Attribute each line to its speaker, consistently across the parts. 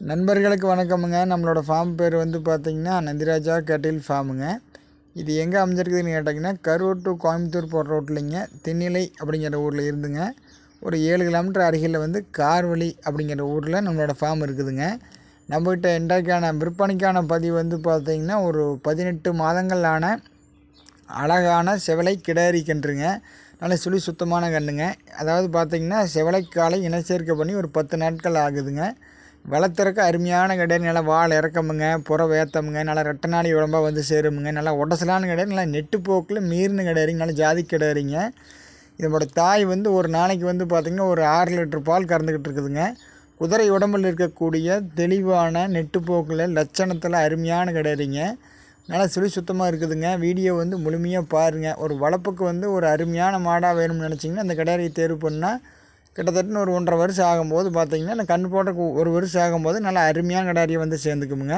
Speaker 1: நண்பர்களுக்கு வணக்கமுங்க. நம்மளோட ஃபார்ம் பேர் வந்து பார்த்திங்கன்னா நந்திராஜா கேட்டில் ஃபார்முங்க இது எங்கே அமைஞ்சிருக்குதுன்னு கேட்டிங்கன்னா கரூர் டு கோயம்புத்தூர் போகிற ரோட்லிங்க தென்னிலை அப்படிங்கிற ஊரில் இருந்துங்க. ஒரு ஏழு கிலோமீட்டர் அருகில் வந்து கார்வழி அப்படிங்கிற ஊரில் நம்மளோட ஃபார்ம் இருக்குதுங்க. நம்மகிட்ட இன்றைக்கான விற்பனைக்கான பதிவு வந்து பார்த்திங்கன்னா ஒரு பதினெட்டு மாதங்களான அழகான செவலை கிடாரி கன்றுங்க. நல்ல சுழி சுத்தமான கன்றுங்க. அதாவது பார்த்திங்கன்னா செவலைக்காலை இனச்சேர்க்கை பண்ணி ஒரு பத்து நாட்கள் ஆகுதுங்க. வளர்த்துறக்க அருமையான கிடையாது நல்லா வால் இறக்கமுங்க புற வேத்தமுங்க நல்லா ரெட்டநாடி உடம்பாக வந்து சேருமுங்க நல்லா உடசலான கிடையாது நல்லா நெட்டு போக்கில் மீறின கிடையாதுங்க நல்லா ஜாதி கிடையாதுங்க இதோட தாய் வந்து ஒரு நாளைக்கு வந்து பார்த்திங்கன்னா ஒரு ஆறு லிட்டர் பால் கறந்துக்கிட்டு இருக்குதுங்க. குதிரை உடம்பில் இருக்கக்கூடிய தெளிவான நெட்டுப்போக்கில் லட்சணத்தில் அருமையான கிடையாதுங்க நல்லா சுழி சுத்தமாக இருக்குதுங்க. வீடியோ வந்து முழுமையாக பாருங்கள் ஒரு வளர்ப்புக்கு வந்து ஒரு அருமையான மாடாக வேணும்னு நினச்சிங்கன்னா அந்த கிடையாதையை தேர்வு பண்ணால் கிட்டத்தட்ட ஒரு ஒன்றரை வருஷம் ஆகும்போது பார்த்திங்கன்னா நான் கண் போட்ட ஒரு வருஷம் ஆகும்போது நல்லா அருமையான கிடாரியை வந்து சேர்ந்துக்குமுங்க.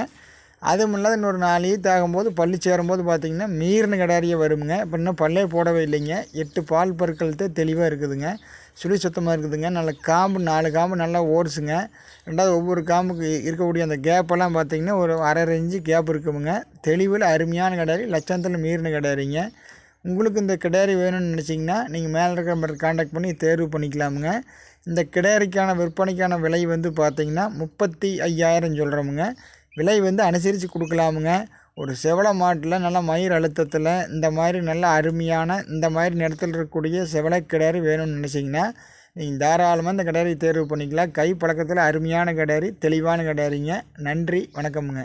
Speaker 1: அதுவும் இல்லாத இன்னொரு நாலு ஈத்து ஆகும்போது பள்ளி சேரும்போது பார்த்திங்கன்னா மீறின கிடாரியே வருமுங்க. இப்போ இன்னும் பல்லே போடவே இல்லைங்க. எட்டு பால் பற்கள்கிட்ட தெளிவாக இருக்குதுங்க. சுழி சுத்தமாக இருக்குதுங்க. நல்ல காம்பு நாலு காம்பு நல்லா ஓடிச்சுங்க. ரெண்டாவது ஒவ்வொரு காம்புக்கு இருக்கக்கூடிய அந்த கேப்பெல்லாம் பார்த்திங்கன்னா ஒரு அரை இன்ச்சு கேப் இருக்குமுங்க. தெளிவில் அருமையான கிடாரி லட்சத்தில் மீறின கிடாரிங்க. உங்களுக்கு இந்த கிடாரி வேணும்னு நினச்சிங்கன்னா நீங்கள் மேலே இருக்கிற மாதிரி காண்டாக்ட் பண்ணி தேர்வு பண்ணிக்கலாமுங்க. இந்த கிடாரிக்கான விற்பனைக்கான விலை வந்து பார்த்திங்கன்னா முப்பத்தி ஐயாயிரம் சொல்கிறோமுங்க விலை வந்து அனுசரித்து கொடுக்கலாமுங்க. ஒரு செவலை மாட்டில் நல்ல மயிர் அழுத்தத்தில் இந்த மாதிரி நல்ல அருமையான இந்த மாதிரி நிறத்தில் இருக்கக்கூடிய செவலை கிடாரி வேணும்னு நினச்சிங்கன்னா நீங்கள் தாராளமாக இந்த கிடாரி தேர்வு பண்ணிக்கலாம். கை பழக்கத்தில் அருமையான கிடாரி தெளிவான கிடாரிங்க. நன்றி வணக்கமுங்க.